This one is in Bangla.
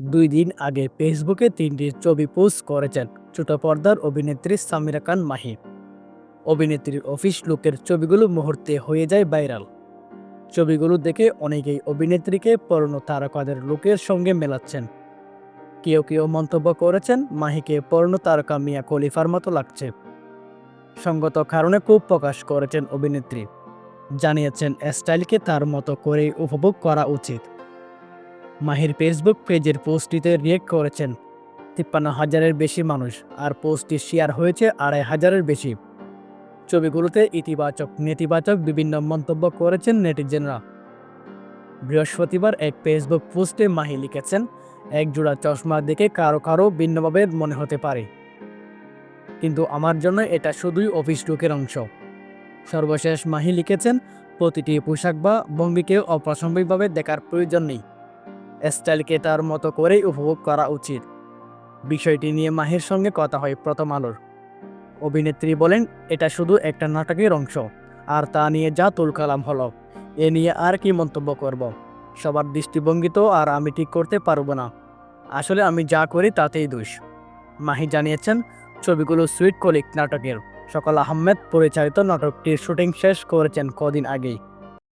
দুই দিন আগে ফেসবুকে তিনটি ছবি পোস্ট করেছেন ছোট পর্দার অভিনেত্রী সামিরা খান মাহি। অভিনেত্রীর অফিস লুকের ছবিগুলো মুহূর্তে হয়ে যায় ভাইরাল। ছবিগুলো দেখে অনেকেই অভিনেত্রীকে পর্ণ তারকাদের লুকের সঙ্গে মেলাচ্ছেন। কেউ কেউ মন্তব্য করেছেন মাহিকে পর্ণ তারকা মিয়া খলিফার মতো লাগছে। সঙ্গত কারণে খুব প্রকাশ করেছেন অভিনেত্রী। জানিয়েছেন স্টাইলকে তার মতো করেই উপভোগ করা উচিত। মাহির ফেসবুক পেজের পোস্টটিতে রিয়েক্ট করেছেন। তিপ্পান্ন হাজারের বেশি মানুষ, আর পোস্টটি শেয়ার হয়েছে আড়াই হাজারের বেশি। ছবিগুলোতে ইতিবাচক, নেতিবাচক বিভিন্ন মন্তব্য করেছেন নেটিজেনরা। বৃহস্পতিবার এক ফেসবুক পোস্টে মাহি লিখেছেন এক জোড়া চশমা দেখে কারও কারও ভিন্নভাবে মনে হতে পারে। কিন্তু আমার জন্য এটা শুধুই অফিস লুকের অংশ। সর্বশেষ মাহি লিখেছেন, প্রতিটি পোশাক বা ভঙ্গিকে অপ্রাসঙ্গিকভাবে দেখার প্রয়োজন নেই। স্টাইলকে তার মতো করেই উপভোগ করা উচিত। বিষয়টি নিয়ে মাহির সঙ্গে কথা হয় প্রথম আলোর। অভিনেত্রী বলেন, এটা শুধু একটা নাটকের অংশ, আর তা নিয়ে যা তুলকালাম হলো, এ নিয়ে আর কি মন্তব্য করব। সবার দৃষ্টিভঙ্গি তো আর আমি ঠিক করতে পারব না। আসলে আমি যা করি তাতেই দোষ। মাহি জানিয়েছেন, ছবিগুলো সুইট কলিক নাটকের। সকল আহমেদ পরিচালিত নাটকটির শুটিং শেষ করেছেন কদিন আগেই।